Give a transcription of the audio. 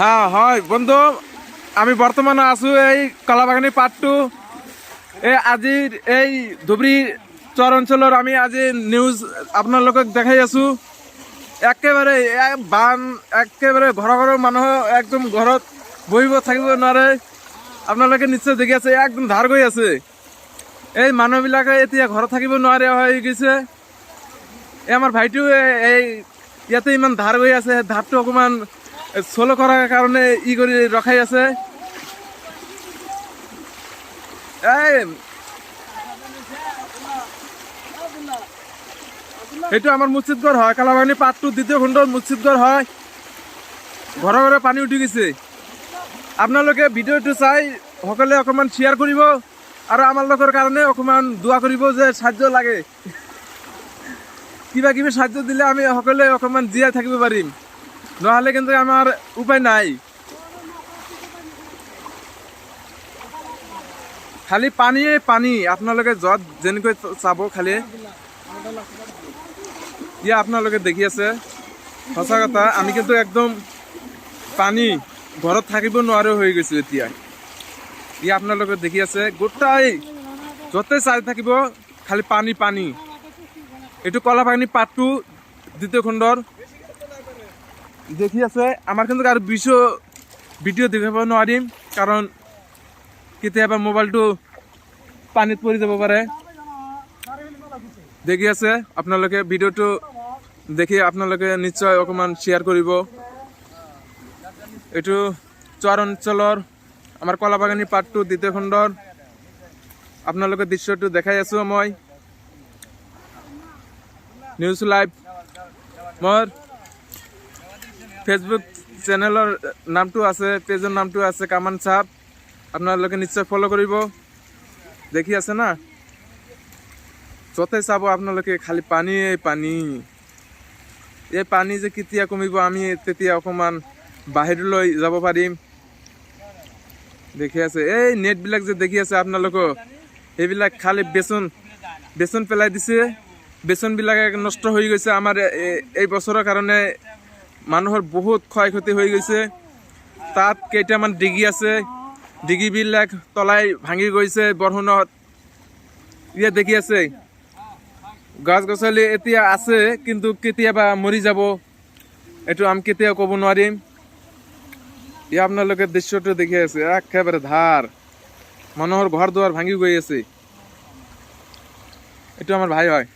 হ্যাঁ হয়। বন্ধু, আমি বর্তমানে আছো এই কলাবাগানী পার্ট টু এই আজিৰ এই ধুবুৰী চৰ অঞ্চলৰ আমি আজি নিউজ আপোনালোকক দেখাই আছো। একেবাৰে বান একেবাৰে ঘৰৰ ঘৰৰ মানুহ একদম ঘৰত বহিব থাকিব নোৱাৰে। আপোনালোকে নিশ্চয় দেখি আছে, একদম ধাৰ গৈ আছে। এই মানুহবিলাকে এতিয়া ঘৰত থাকিব নোৱাৰে হৈ গৈছে। এই আমাৰ ভাইটিও এই ইয়াতে ইমান ধাৰ গৈ আছে, ধাৰটো অকণমান চলো কৰাৰ কাৰণে ই কৰি ৰখাই আছে। এই! সেইটো আমাৰ মছজিদগড় হয়। কালাবাগানী পাতটো দ্বিতীয় খণ্ডৰ মছজিদগড় হয়। ঘৰে ঘৰে পানী উঠি গৈছে। আপোনালোকে ভিডিঅ'টো চাই সকলোৱে অকণমান শ্বেয়াৰ কৰিব আৰু আমালোকৰ কাৰণে অকণমান দোৱা কৰিব যে সাহায্য লাগে। কিবা কিবি সাহায্য দিলে আমি সকলোৱে অকণমান জীয়াই থাকিব পাৰিম। নহ'লে কিন্তু আমাৰ উপায় নাই। খালি পানীয়ে পানী। আপোনালোকে য'ত যেনেকৈ চাব খালি। ইয়া আপোনালোকে দেখি আছে। সঁচা কথা, আমি কিন্তু একদম পানী ঘৰত থাকিব নোৱাৰো হৈ গৈছো এতিয়া। ই আপোনালোকে দেখি আছে। গোটাই য'তে চাই থাকিব, খালি পানী পানী। এইটো কলাবাগানী পাতটো দ্বিতীয় খণ্ডৰ। দেখি আছে আমাৰ কিন্তু আৰু বিশ ভিডিঅ' দেখাব নোৱাৰিম কাৰণ কেতিয়াবা মোবাইলটো পানীত পৰি যাব পাৰে। দেখি আছে, আপোনালোকে ভিডিঅ'টো দেখি আপোনালোকে নিশ্চয় অকণমান শ্বেয়াৰ কৰিব। এইটো চৰ অঞ্চলৰ আমাৰ কলাবাগানী পাতটো দ্বিতীয় খণ্ডৰ। আপোনালোকে দৃশ্যটো দেখাই আছো মই। নিউজ লাইভ মোৰ ফেচবুক চেনেলৰ নামটো আছে পেজৰ নামটো আছে কামান চাপ আপোনালোকে নিশ্চয় ফ'ল' কৰিব। দেখি আছে না? য'তে চাব আপোনালোকে খালি পানীয়ে পানী। এই পানী যে কেতিয়া কমিব, আমি তেতিয়া অকণমান বাহিৰলৈ যাব পাৰিম। দেখি আছে। এই নেটবিলাক যে দেখি আছে আপোনালোকৰ, সেইবিলাক খালি বেচন বেচন পেলাই দিছে। বেচনবিলাক নষ্ট হৈ গৈছে আমাৰ এই বছৰৰ কাৰণে মানুহৰ বহুত ক্ষয় ক্ষতি হৈ গৈছে। তাত কেইটামান ডিগি আছে। ডিগিবিলাক তলাই ভাঙি গৈছে বৰষুণত। ইয়াত দেখি আছে। গছ গছলি এতিয়া আছে, কিন্তু কেতিয়াবা মৰি যাব। এইটো আমি কেতিয়াও ক'ব নোৱাৰিম। ইয়া আপোনালোকে দৃশ্যটো দেখি আছে, একেবাৰে ধাৰ। মানুহৰ ঘৰ দুৱাৰ ভাঙি গৈ আছে। এইটো আমাৰ ভাই হয়।